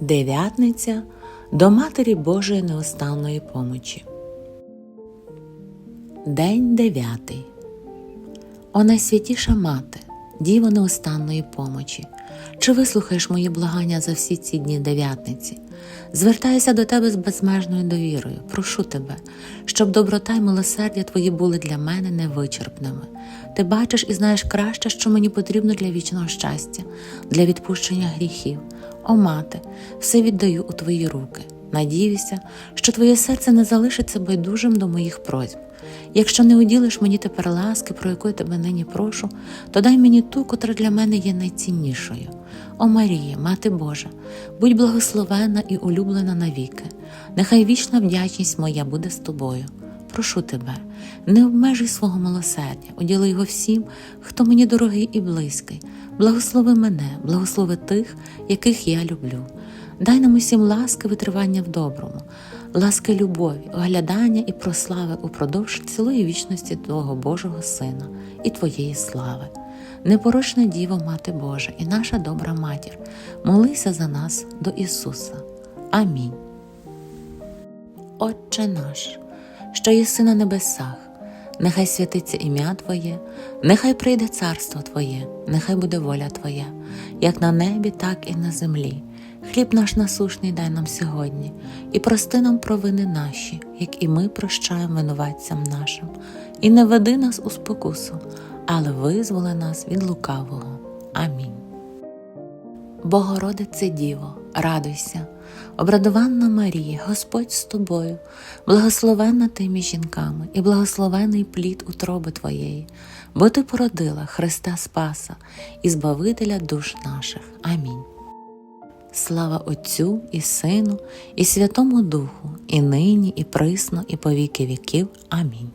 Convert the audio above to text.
Дев'ятниця до Матері Божої неостанної помочі. День дев'ятий. О найсвятіша мати, Діва неостанної помочі, чи вислухаєш мої благання за всі ці дні дев'ятниці? Звертаюся до тебе з безмежною довірою, прошу тебе, щоб доброта й милосердя твої були для мене невичерпними. Ти бачиш і знаєш краще, що мені потрібно для вічного щастя, для відпущення гріхів. О мати, все віддаю у твої руки. Надіюся, що твоє серце не залишиться байдужим до моїх просьб. Якщо не уділиш мені тепер ласки, про яку я тебе нині прошу, то дай мені ту, котра для мене є найціннішою. О Марія, Мати Божа, будь благословена і улюблена навіки. Нехай вічна вдячність моя буде з тобою. Прошу тебе, не обмежуй свого милосердя, уділи його всім, хто мені дорогий і близький. Благослови мене, благослови тих, яких я люблю. Дай нам усім ласки витривання в доброму, ласки любові, оглядання і прослави упродовж цілої вічності Твого Божого Сина і Твоєї слави. Непорочна Діво, Мати Божа і наша добра матір, молися за нас до Ісуса. Амінь. Отче наш, що єси на небесах, нехай святиться ім'я Твоє, нехай прийде царство Твоє, нехай буде воля Твоя, як на небі, так і на землі. Хліб наш насушний дай нам сьогодні, і прости нам провини наші, як і ми прощаємо винуватцям нашим, і не веди нас у спокусу, але визволи нас від лукавого. Амінь. Богородице Діво, радуйся, обрадованна Марія, Господь з тобою, благословенна ти між жінками, і благословений плід утроби Твоєї, бо ти породила Христа Спаса і Збавителя душ наших. Амінь. Слава Отцю і Сину, і Святому Духу, і нині, і присно, і по віки віків. Амінь.